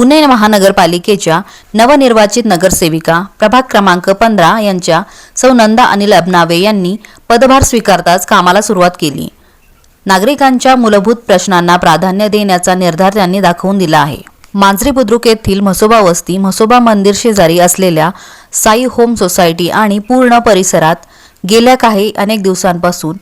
पुणे महानगरपालिकेच्या नवनिर्वाचित नगरसेविका प्रभाग क्रमांक पंधरा यांच्या सौ नंदा अनिल अबनावे यांनी पदभार स्वीकारताच कामाला सुरुवात केली. नागरिकांच्या मूलभूत प्रश्नांना प्राधान्य देण्याचा निर्धार त्यांनी दाखवून दिला आहे. मांजरी बुद्रुक येथील म्हसोबा वस्ती म्हसोबा मंदिर शेजारी असलेल्या साई होम सोसायटी आणि पूर्ण परिसरात गेल्या काही अनेक दिवसांपासून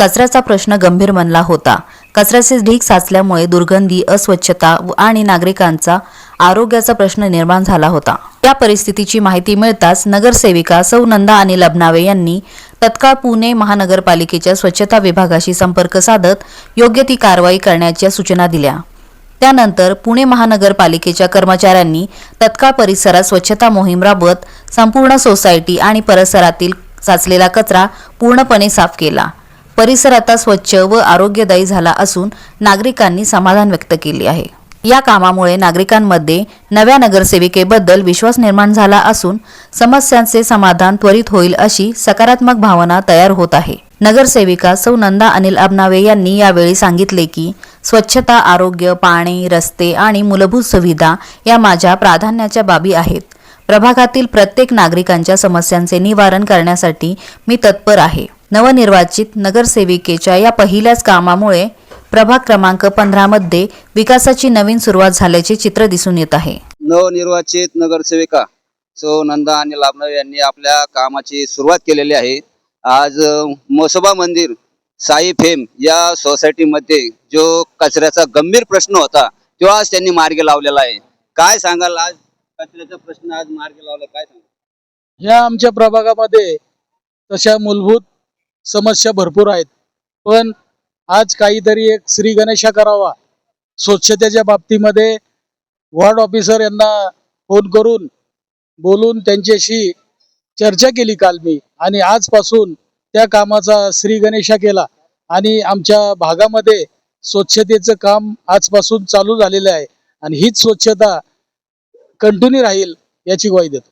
कचऱ्याचा प्रश्न गंभीर बनला होता. कचऱ्याचे ढीग साचल्यामुळे दुर्गंधी अस्वच्छता व- आणि नागरिकांचा आरोग्याचा प्रश्न निर्माण झाला होता. या परिस्थितीची माहिती मिळताच नगरसेविका सौ नंदा आणि लबनावे यांनी तत्काळ पुणे महानगरपालिकेच्या स्वच्छता विभागाशी संपर्क साधत योग्य ती कारवाई करण्याच्या सूचना दिल्या. त्यानंतर पुणे महानगरपालिकेच्या कर्मचाऱ्यांनी तत्काळ परिसरात स्वच्छता मोहीम राबवत संपूर्ण सोसायटी आणि परिसरातील साचलेला कचरा पूर्णपणे साफ केला. परिसर आता स्वच्छ व आरोग्यदायी झाला असून नागरिकांनी समाधान व्यक्त केले आहे. या कामामुळे नागरिकांमध्ये नव्या नगरसेविकेबद्दल विश्वास निर्माण झाला असून समस्यांचे समाधान त्वरित होईल अशी सकारात्मक भावना तयार होत आहे. नगरसेविका सौ नंदा अनिल अबनावे यांनी यावेळी सांगितले की स्वच्छता आरोग्य पाणी रस्ते आणि मूलभूत सुविधा या माझ्या प्राधान्याच्या बाबी आहेत. प्रभागातील प्रत्येक नागरिकांच्या समस्यांचे निवारण करण्यासाठी मी तत्पर आहे. नवनिर्वाचित नगरसेविकेच्या या पहिल्याच कामामुळे प्रभाग क्रमांक पंधरामध्ये विकासाची नवीन सुरुवात झाल्याचे चित्र दिसून येत आहे. नवनिर्वाचित नगरसेविका सो नंदा आणि लाभनव यांनी आपल्या कामाची सुरुवात केलेली आहे. आज मसोबा मंदिर साई फेम या सोसायटीमध्ये जो कचऱ्याचा गंभीर प्रश्न होता तो आज त्यांनी मार्ग लावलेला आहे. काय सांगाल आज? कचऱ्याचा प्रश्न आज मार्गी लावला काय सांगाल ह्या आमच्या प्रभागामध्ये तशा मूलभूत समस्या भरपूर आहेत. पण आज काहीतरी एक श्री गणेशा करावा स्वच्छतेच्या बाबतीमध्ये वॉर्ड ऑफिसर यांना फोन करून बोलून त्यांच्याशी चर्चा केली काल मी. आणि आजपासून त्या कामाचा श्री गणेशा केला. आणि आमच्या भागामध्ये स्वच्छतेचं काम आजपासून चालू झालेलं आहे. आणि हीच स्वच्छता कंटिन्यू राहील याची ग्वाही देतो.